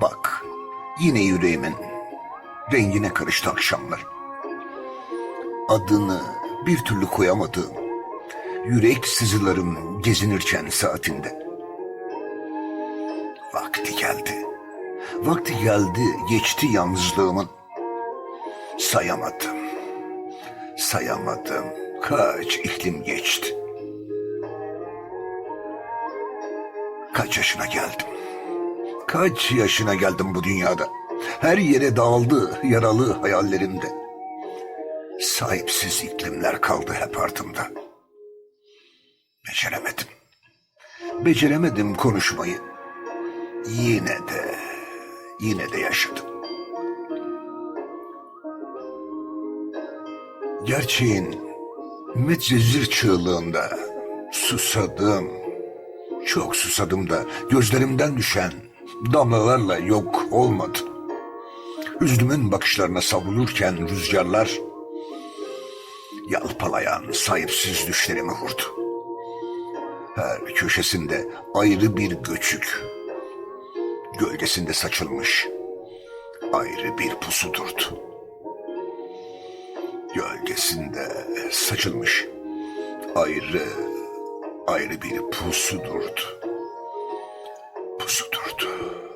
Bak, yine yüreğimin rengine karıştı akşamlar. Adını bir türlü koyamadığım yürek sızılarım gezinirken saatinde. Vakti geldi. Vakti geldi, geçti yalnızlığımın. Sayamadım. Sayamadım. Kaç iklim geçti. Kaç yaşına geldim. Kaç yaşına geldim bu dünyada. Her yere dağıldı yaralı hayallerimde. Sahipsiz iklimler kaldı hep ardımda. Beceremedim. Beceremedim konuşmayı. Yine de, yine de yaşadım. Gerçeğin metzezir çığlığında susadım. Çok susadım da gözlerimden düşen damlalarla yok olmadı. Hüznümün bakışlarına savrulurken rüzgarlar yalpalayan sahipsiz düşlerimi vurdu. Her köşesinde ayrı bir göçük, gölgesinde saçılmış ayrı bir pusu durdu. Gölgesinde saçılmış ayrı ayrı bir pusu durdu pusu durdu.